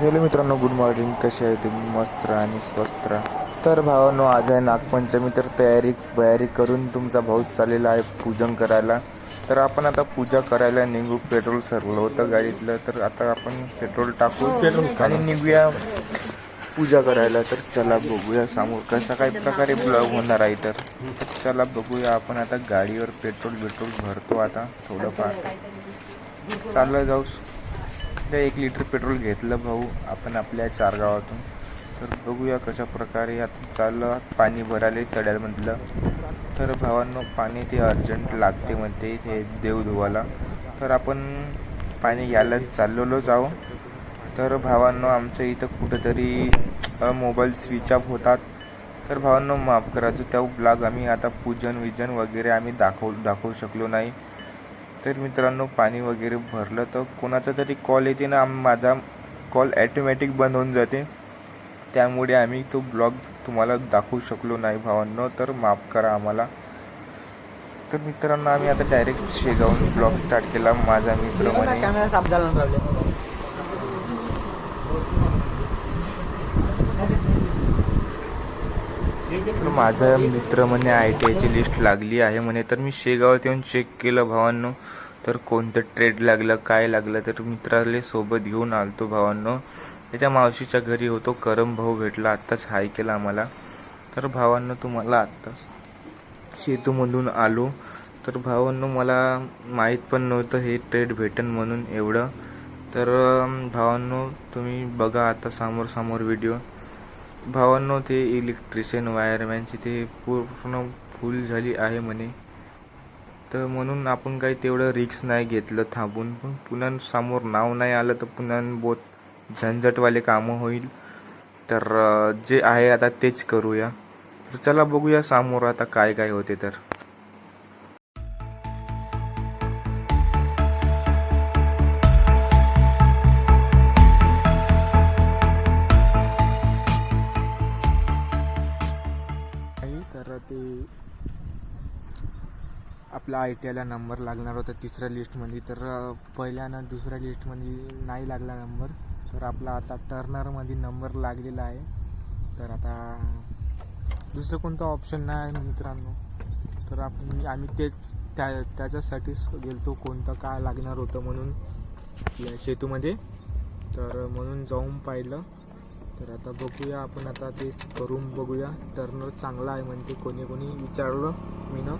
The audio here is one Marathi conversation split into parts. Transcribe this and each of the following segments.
हॅलो मित्रांनो गुड मॉर्निंग कसे आहे तुम्ही? मस्त राहा आणि स्वस्त राहा. तर भावांनो आज आहे नागपंचमी तर तयारी तयारी करून तुमचा भाऊ चाललेला आहे पूजन करायला. तर आपण आता पूजा करायला निघू. पेट्रोल सरलं होतं गाडीतलं तर आता आपण पेट्रोल टाकू पेट्रोल आणि निघूया पूजा करायला. तर चला बघूया समोर कशा काही प्रकारे ब्लॉग होणार आहे तर. चला बघूया आपण आता गाडीवर पेट्रोल पेट्रोल भरतो आता थोडंफार. चाललं जाऊ. त्या एक लिटर पेट्रोल घेतलं भाऊ आपण आपल्या चार गावातून तर बघूया कशा प्रकारे आता चाललं पाणी भरायला तड्यालमधलं तर भावांनो पाणी ते अर्जंट लागते म्हणते ते देव धुवाला तर आपण पाणी घ्यायला चाललेलो जाऊ तर भावांनो आमच्या इथं कुठंतरी मोबाईल स्विच ऑफ होतात. तर भावांनो माफ करा जो त्या ब्लॉग आम्ही आता पूजन विजन वगैरे आम्ही दाखवू दाखवू शकलो नाही. तर मित्रांनो पाणी वगैरे भरलं तर कोणाचा तरी कॉल येते ना आम माझा कॉल ॲटोमॅटिक बंद होऊन जाते. त्यामुळे आम्ही तो ब्लॉग तुम्हाला दाखवू शकलो नाही भावांनो तर माफ करा आम्हाला. तर मित्रांनो आम्ही आता डायरेक्ट शेगावून ब्लॉग स्टार्ट केला. माझा मित्र म्हणे कॅमेरा साफ झाला ना राहिले तर माझा मित्र म्हणे आय टी आयची लिस्ट लागली आहे म्हणे तर मी शेगावात येऊन चेक केलं भावांनो. तर कोणतं ट्रेड लागलं काय लागलं तर मित्राले सोबत घेऊन आलतो भावांनो. त्याच्या मावशीच्या घरी होतो करम भाऊ भेटला आत्ताच हाय केला आम्हाला. तर भावांनो तुम्हाला आत्ताच शेतूमधून आलो. तर भावांनो मला माहीत पण नव्हतं हे ट्रेड भेटन म्हणून एवढं. तर भावांनो तुम्ही बघा आता समोर समोर व्हिडिओ भावांनो ते इलेक्ट्रिशियन वायरमॅनची ते पूर्ण फुल झाली आहे म्हणे. तर म्हणून आपण काही तेवढं रिक्स नाही घेतलं थांबून. पण पुन्हा समोर नाव नाही आलं तर पुन्हा बहुत झंझटवाले कामं होईल. तर जे आहे आता तेच करूया. तर चला बघूया समोर आता काय काय होते तर. ते आपला आय टी आयला नंबर लागणार होता तिसऱ्या लिस्टमध्ये तर पहिल्यानं पहिल्या ना दुसऱ्या लिस्टमध्ये नाही लागला नंबर. तर आपला आता टर्नरमध्ये नंबर लागलेला आहे. तर आता दुसरं कोणतं ऑप्शन नाही आहे मित्रांनो. तर आपण आम्ही तेच त्या त्याच्यासाठीच गेलतो कोणतं काय लागणार होतं म्हणून शेतीमध्ये तर म्हणून जाऊन पाहिलं. तर आता बघूया आपण आता तेच करून बघूया. टर्नर चांगला आहे म्हणते कोणी कोणी विचारलं मी ना.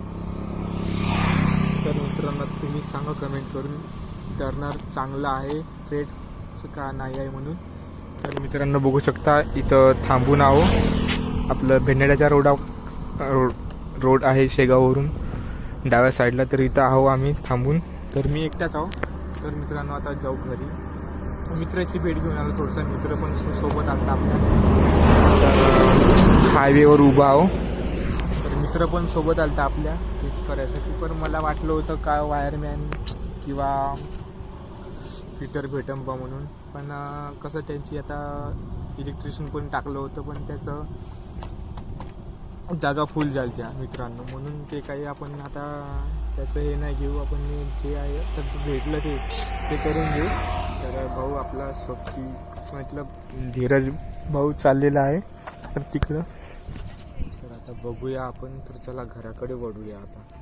तर मित्रांनो तुम्ही सांगा कमेंट करून. टर्नर चांगला आहे ट्रेड का नाही आहे म्हणून. तर मित्रांनो बघू शकता इथं थांबून आहो. आपलं भेंडाच्या रोडा रोड रोड आहे शेगाववरून. डाव्या साईडला तर इथं आहो आम्ही थांबून. तर मी एकटाच आहो. तर मित्रांनो आता जाऊ घरी. मित्राची भेट घेऊन आलो थोडंसं मित्र पण सोबत आलता आपल्या. हायवेवर उभा आहो. तर मित्र पण सोबत आलता आपल्या तेच करायसाठी. पण मला वाटलं होतं काय वायरमॅन किंवा फिटर भेटम बा म्हणून. पण कसं त्यांची आता इलेक्ट्रिशियन पण टाकलं होतं पण त्याचं जागा फुल झाली त्या मित्रांनो. म्हणून ते काही आपण आता त्याचं हे नाही घेऊ. आपण जे आहे तर भेटलं ते ते करून घेऊ. तर भाऊ आपला सोबती मतलब धीरज भाऊ चाललेला आहे. तर तिकडं. तर आता बघूया आपण तर चला घराकडे वळूया आता.